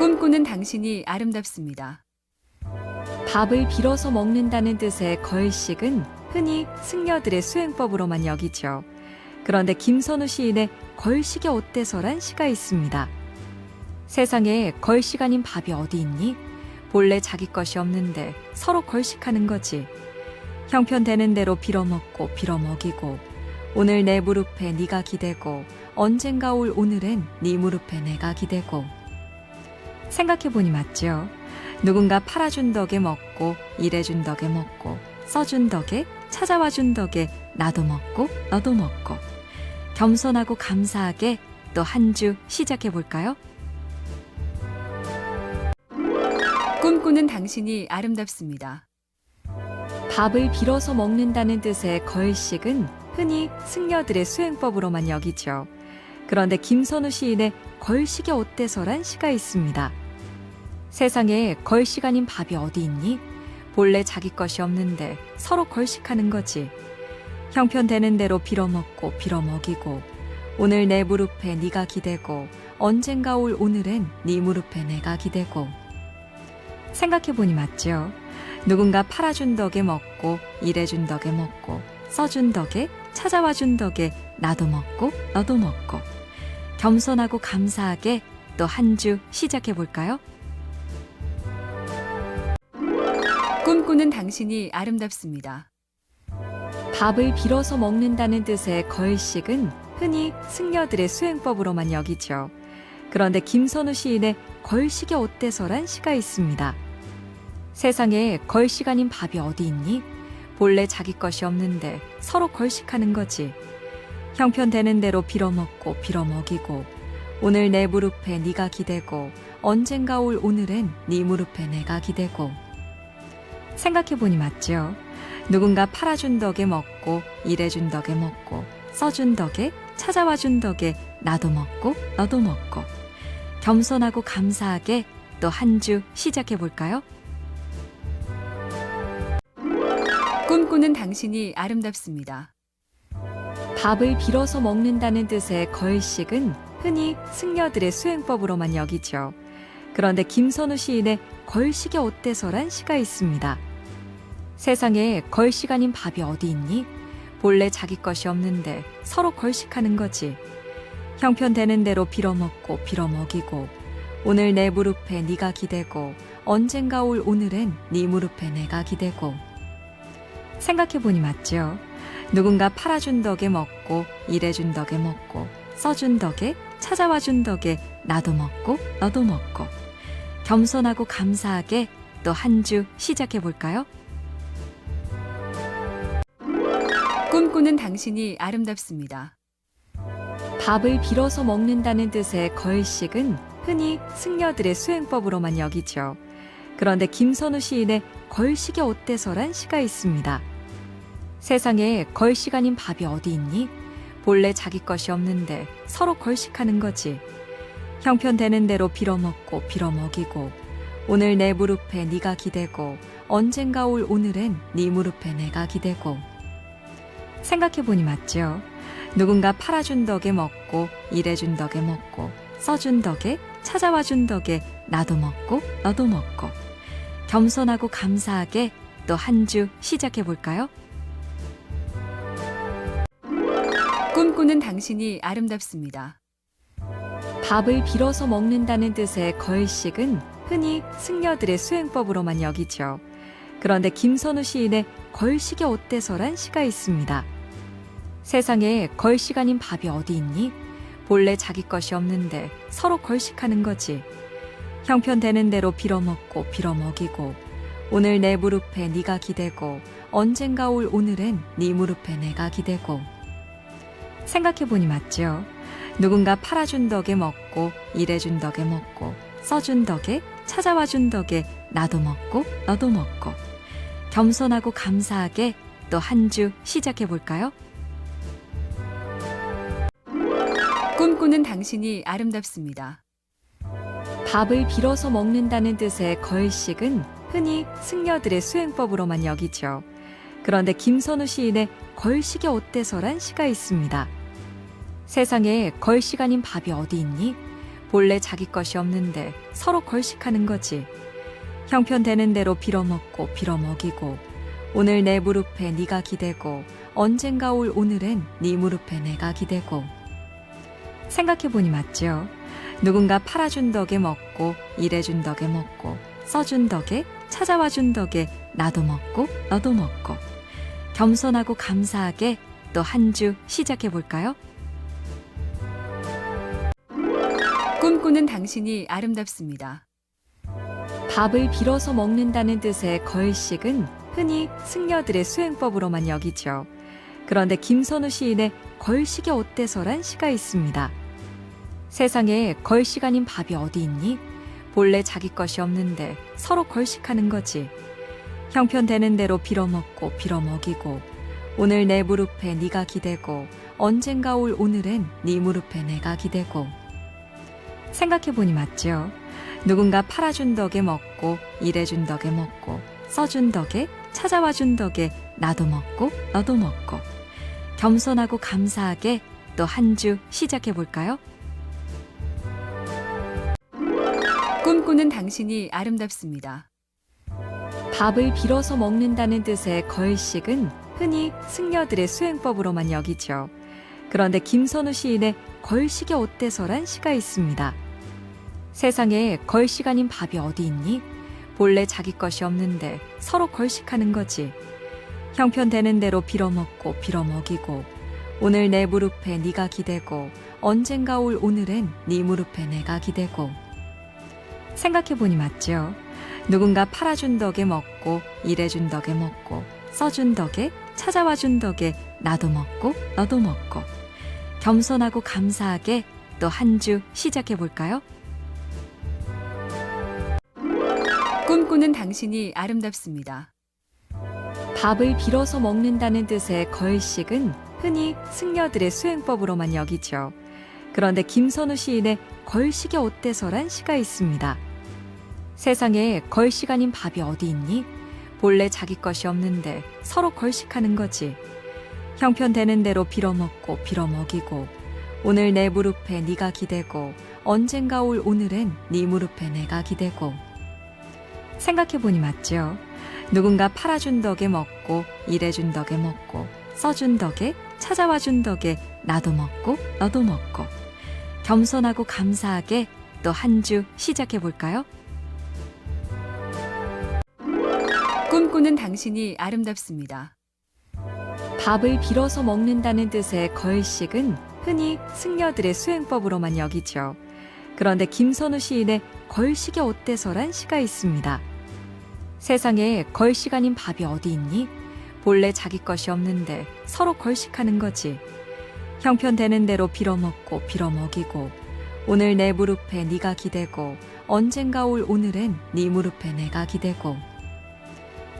꿈꾸는 당신이 아름답습니다. 밥을 빌어서 먹는다는 뜻의 걸식은 흔히 승려들의 수행법으로만 여기죠. 그런데 김선우 시인의 걸식의 어때서란 시가 있습니다. 세상에 걸식 아닌 밥이 어디 있니? 본래 자기 것이 없는데 서로 걸식하는 거지. 형편되는 대로 빌어먹고 빌어먹이고 오늘 내 무릎에 네가 기대고 언젠가 올 오늘엔 네 무릎에 내가 기대고 생각해보니 맞죠. 누군가 팔아준 덕에 먹고 일해준 덕에 먹고 써준 덕에 찾아와준 덕에 나도 먹고 너도 먹고 겸손하고 감사하게 또 한 주 시작해 볼까요? 꿈꾸는 당신이 아름답습니다. 밥을 빌어서 먹는다는 뜻의 걸식은 흔히 승려들의 수행법으로만 여기죠. 그런데 김선우 시인의 걸식의 어때서란 시가 있습니다. 세상에 걸식 아닌 밥이 어디 있니? 본래 자기 것이 없는데 서로 걸식하는 거지. 형편되는 대로 빌어먹고 빌어먹이고 오늘 내 무릎에 네가 기대고 언젠가 올 오늘엔 네 무릎에 내가 기대고 생각해보니 맞죠. 누군가 팔아준 덕에 먹고 일해준 덕에 먹고 써준 덕에 찾아와준 덕에 나도 먹고 너도 먹고 겸손하고 감사하게 또 한 주 시작해 볼까요? 꿈꾸는 당신이 아름답습니다. 밥을 빌어서 먹는다는 뜻의 걸식은 흔히 승려들의 수행법으로만 여기죠. 그런데 김선우 시인의 걸식의 어때서란 시가 있습니다. 세상에 걸식 아닌 밥이 어디 있니? 본래 자기 것이 없는데 서로 걸식하는 거지. 형편되는 대로 빌어먹고 빌어먹이고 오늘 내 무릎에 네가 기대고 언젠가 올 오늘엔 네 무릎에 내가 기대고 생각해보니 맞죠. 누군가 팔아준 덕에 먹고 일해준 덕에 먹고 써준 덕에 찾아와준 덕에 나도 먹고 너도 먹고 겸손하고 감사하게 또 한 주 시작해 볼까요? 꿈꾸는 당신이 아름답습니다. 밥을 빌어서 먹는다는 뜻의 걸식은 흔히 승려들의 수행법으로만 여기죠. 그런데 김선우 시인의 걸식의 어때서란 시가 있습니다. 세상에 걸식 아닌 밥이 어디 있니? 본래 자기 것이 없는데 서로 걸식하는 거지. 형편되는 대로 빌어먹고 빌어먹이고 오늘 내 무릎에 네가 기대고 언젠가 올 오늘엔 네 무릎에 내가 기대고 생각해보니 맞죠. 누군가 팔아준 덕에 먹고 일해준 덕에 먹고 써준 덕에 찾아와준 덕에 나도 먹고 너도 먹고 겸손하고 감사하게 또 한 주 시작해 볼까요? 꿈꾸는 당신이 아름답습니다. 밥을 빌어서 먹는다는 뜻의 걸식은 흔히 승려들의 수행법으로만 여기죠. 그런데 김선우 시인의 걸식의 어때서란 시가 있습니다. 세상에 걸식 아닌 밥이 어디 있니? 본래 자기 것이 없는데 서로 걸식하는 거지. 형편되는 대로 빌어먹고 빌어먹이고 오늘 내 무릎에 네가 기대고 언젠가 올 오늘엔 네 무릎에 내가 기대고 생각해보니 맞죠. 누군가 팔아준 덕에 먹고 일해준 덕에 먹고 써준 덕에 찾아와준 덕에 나도 먹고 너도 먹고 겸손하고 감사하게 또 한 주 시작해 볼까요? 꿈꾸는 당신이 아름답습니다. 밥을 빌어서 먹는다는 뜻의 걸식은 흔히 승려들의 수행법으로만 여기죠. 그런데 김선우 시인의 걸식의 어때서란 시가 있습니다. 세상에 걸식 아닌 밥이 어디 있니? 본래 자기 것이 없는데 서로 걸식하는 거지. 형편되는 대로 빌어먹고 빌어먹이고 오늘 내 무릎에 네가 기대고 언젠가 올 오늘엔 네 무릎에 내가 기대고 생각해보니 맞죠. 누군가 팔아준 덕에 먹고 일해준 덕에 먹고 써준 덕에 찾아와준 덕에 나도 먹고 너도 먹고 겸손하고 감사하게 또 한 주 시작해 볼까요? 꿈꾸는 당신이 아름답습니다. 밥을 빌어서 먹는다는 뜻의 걸식은 흔히 승려들의 수행법으로만 여기죠. 그런데 김선우 시인의 걸식의 어때서란 시가 있습니다. 세상에 걸식 아닌 밥이 어디 있니? 본래 자기 것이 없는데 서로 걸식하는 거지. 형편되는 대로 빌어먹고 빌어먹이고 오늘 내 무릎에 네가 기대고 언젠가 올 오늘엔 네 무릎에 내가 기대고 생각해보니 맞죠. 누군가 팔아준 덕에 먹고 일해준 덕에 먹고 써준 덕에 찾아와준 덕에 나도 먹고 너도 먹고 겸손하고 감사하게 또 한 주 시작해볼까요? 꿈꾸는 당신이 아름답습니다. 밥을 빌어서 먹는다는 뜻의 걸식은 흔히 승려들의 수행법으로만 여기죠. 그런데 김선우 시인의 걸식의 어때서란 시가 있습니다. 세상에 걸식 아닌 밥이 어디 있니? 본래 자기 것이 없는데 서로 걸식하는 거지. 형편되는 대로 빌어먹고 빌어먹이고 오늘 내 무릎에 네가 기대고 언젠가 올 오늘엔 네 무릎에 내가 기대고 생각해보니 맞죠. 누군가 팔아준 덕에 먹고 일해준 덕에 먹고 써준 덕에 찾아와준 덕에 나도 먹고 너도 먹고 겸손하고 감사하게 또 한 주 시작해 볼까요? 꿈꾸는 당신이 아름답습니다. 밥을 빌어서 먹는다는 뜻의 걸식은 흔히 승려들의 수행법으로만 여기죠. 그런데 김선우 시인의 걸식의 어때서란 시가 있습니다. 세상에 걸식 아닌 밥이 어디 있니? 본래 자기 것이 없는데 서로 걸식하는 거지. 형편되는 대로 빌어먹고 빌어먹이고 오늘 내 무릎에 네가 기대고 언젠가 올 오늘엔 네 무릎에 내가 기대고 생각해보니 맞죠. 누군가 팔아준 덕에 먹고 일해준 덕에 먹고 써준 덕에 찾아와준 덕에 나도 먹고 너도 먹고 겸손하고 감사하게 또 한 주 시작해볼까요? 꿈꾸는 당신이 아름답습니다. 밥을 빌어서 먹는다는 뜻의 걸식은 흔히 승려들의 수행법으로만 여기죠. 그런데 김선우 시인의 걸식의 어때서란 시가 있습니다. 세상에 걸식 아닌 밥이 어디 있니? 본래 자기 것이 없는데 서로 걸식하는 거지. 형편되는 대로 빌어먹고 빌어먹이고 오늘 내 무릎에 네가 기대고 언젠가 올 오늘엔 네 무릎에 내가 기대고 생각해보니 맞죠. 누군가 팔아준 덕에 먹고 일해준 덕에 먹고 써준 덕에 찾아와준 덕에 나도 먹고 너도 먹고 겸손하고 감사하게 또 한 주 시작해볼까요? 꿈꾸는 당신이 아름답습니다. 밥을 빌어서 먹는다는 뜻의 걸식은 흔히 승려들의 수행법으로만 여기죠. 그런데 김선우 시인의 걸식의 어때서란 시가 있습니다. 세상에 걸식 아닌 밥이 어디 있니? 본래 자기 것이 없는데 서로 걸식하는 거지. 형편되는 대로 빌어먹고 빌어먹이고 오늘 내 무릎에 네가 기대고 언젠가 올 오늘엔 네 무릎에 내가 기대고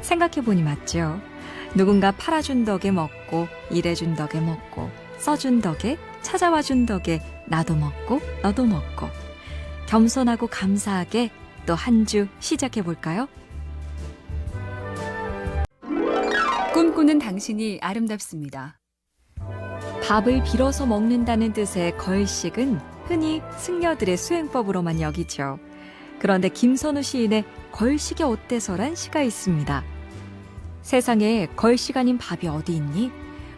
생각해보니 맞죠. 누군가 팔아준 덕에 먹고 일해준 덕에 먹고 써준 덕에 찾아와준 덕에 나도 먹고 너도 먹고 겸손하고 감사하게 또 한 주 시작해볼까요? 꿈꾸는 당신이 아름답습니다. 밥을 빌어서 먹는다는 뜻의 걸식은 흔히 승려들의 수행법으로만 여기죠. 그런데 김선우 시인의 걸식의 어때서란 시가 있습니다. 세상에 걸식 아닌 밥이 어디 있니?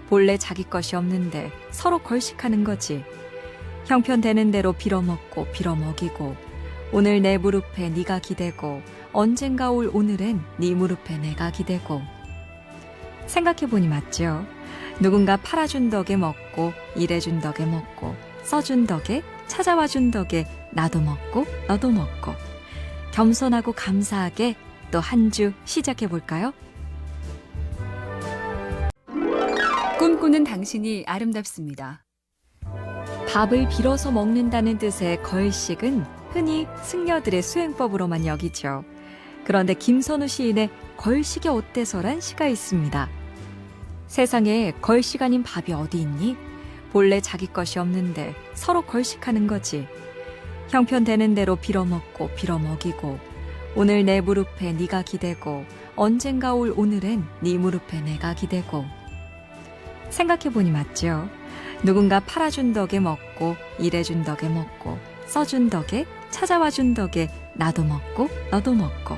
본래 자기 것이 없는데 서로 걸식하는 거지. 형편되는 대로 빌어먹고 빌어먹이고 오늘 내 무릎에 네가 기대고 언젠가 올 오늘엔 네 무릎에 내가 기대고 생각해보니 맞죠. 누군가 팔아준 덕에 먹고 일해준 덕에 먹고 써준 덕에 찾아와준 덕에 나도 먹고 너도 먹고 겸손하고 감사하게 또 한 주 시작해볼까요? 꿈꾸는 당신이 아름답습니다. 밥을 빌어서 먹는다는 뜻의 걸식은 흔히 승려들의 수행법으로만 여기죠. 그런데 김선우 시인의 걸식의 어때서란 시가 있습니다. 세상에 걸식 아닌 밥이 어디 있니? 본래 자기 것이 없는데 서로 걸식하는 거지. 형편되는 대로 빌어먹고 빌어먹이고 오늘 내 무릎에 네가 기대고 언젠가 올 오늘엔 네 무릎에 내가 기대고 생각해보니 맞죠. 누군가 팔아준 덕에 먹고 일해준 덕에 먹고 써준 덕에 찾아와 준 덕에 나도 먹고 너도 먹고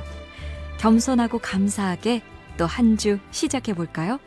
겸손하고 감사하게 또 한 주 시작해 볼까요?